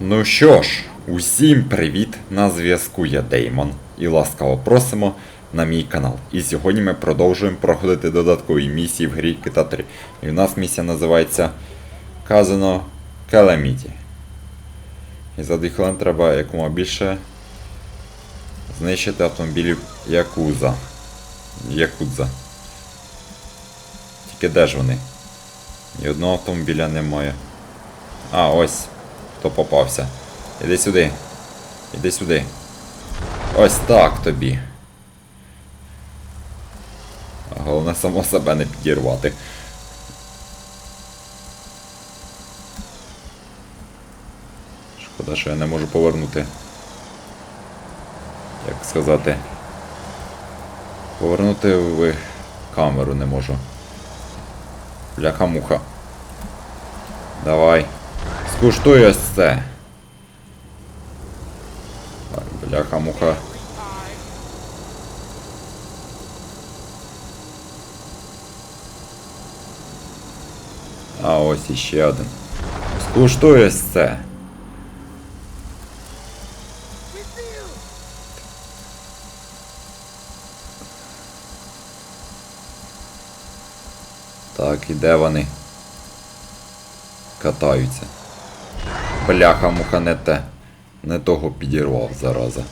Ну що ж, усім привіт! На зв'язку я Деймон і ласкаво просимо на мій канал. І сьогодні ми продовжуємо проходити додаткові місії в грі Кита 3. І в нас місія називається Казано Calamity. І за 2 хвилин треба якомога більше знищити автомобілів Якуза. Якудза. Тільки де ж вони? Ні одного автомобіля немає. А, ось. Хто попався. Іди сюди. Іди сюди. Ось так тобі. Головне само себе не підірвати. Шкода, що я не можу повернути. Як сказати. Повернути в камеру не можу. Бляха-муха. Давай. Скуштуй ось це. Так, бляха-муха. А ось іще один. Скуштуй ось це. Так, і де вони? Катаються. Бляха, муха не те. Не того підірвав, зараза.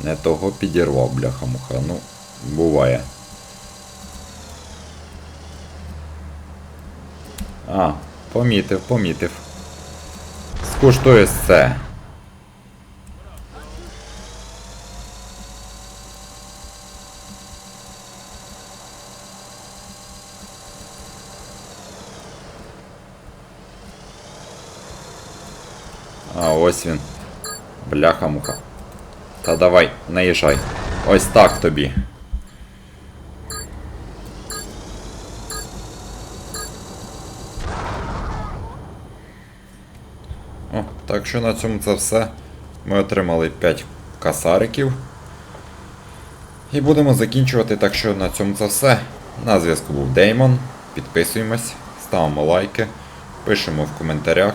Не того підірвав, бляха муха. Ну, буває. А, помітив, помітив. Скуштує це. А, ось він. Бляха-муха. Та давай, наїжджай. Ось так тобі. О, так що на цьому це все. Ми отримали 5 касариків. І будемо закінчувати, так що на цьому це все. На зв'язку був Деймон. Підписуємось, ставимо лайки, пишемо в коментарях.